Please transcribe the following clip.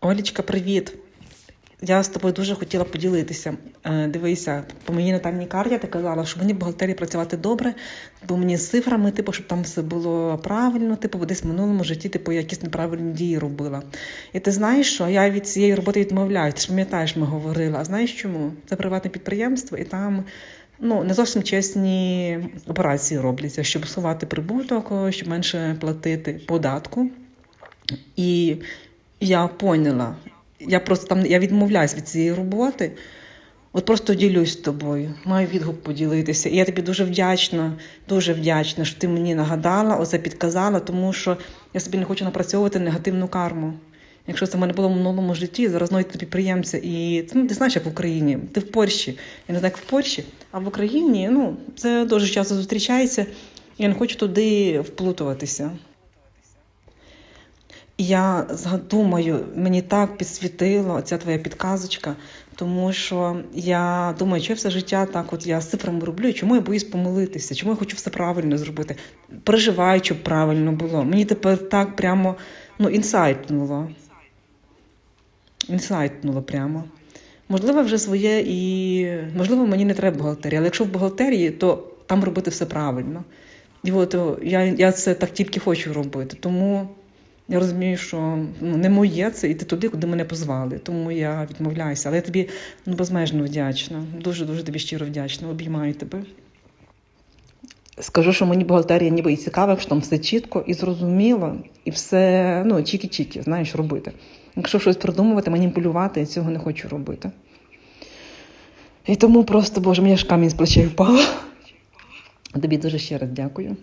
Олічка, привіт. Я з тобою дуже хотіла поділитися. Е, Дивися, по моїй натальній карті ти казала, що мені в бухгалтерії працювати добре, бо мені з цифрами, типу, щоб там все було правильно, типу, десь в минулому житті, типу, якісь неправильні дії робила. І ти знаєш, що я від цієї роботи відмовляюсь. Ти ж пам'ятаєш, ми говорили. А знаєш чому? Це приватне підприємство, і там ну, не зовсім чесні операції робляться, щоб сховати прибуток, щоб менше платити податку. І я поняла. Я просто там я відмовляюсь від цієї роботи. От просто ділюсь з тобою, маю відгук поділитися. І я тобі дуже вдячна, дуже вдячна, що ти мені нагадала, оце підказала, тому що я собі не хочу напрацьовувати негативну карму. Якщо це в мене було в минулому житті, зараз знайти підприємця, і це ну, ти знаєш, як в Україні, ти в Польщі, я не знаю, як в Польщі, а в Україні ну, це дуже часто зустрічається. Я не хочу туди вплутуватися. Я думаю, мені так підсвітила ця твоя підказочка, тому що я думаю, що я все життя так, от я з цифрами роблю, чому я боюсь помилитися, чому я хочу все правильно зробити, переживаю, щоб правильно було. Мені тепер так прямо ну, інсайтнуло. Інсайтнуло прямо. Можливо, вже своє і можливо, мені не треба бухгалтерія, але якщо в бухгалтерії, то там робити все правильно. І от я, я це так тільки хочу робити. Тому я розумію, що ну, не моє це йти туди, куди мене позвали. Тому я відмовляюся. Але я тобі ну, безмежно вдячна. Дуже дуже тобі щиро вдячна. Обіймаю тебе. Скажу, що мені бухгалтерія ніби і цікава, що там все чітко і зрозуміло, і все ну, чікі-чікі, знаєш, робити. Якщо щось придумувати, маніпулювати, я цього не хочу робити. І тому просто, Боже, мені аж камінь з плечей впав. Тобі дуже ще раз дякую.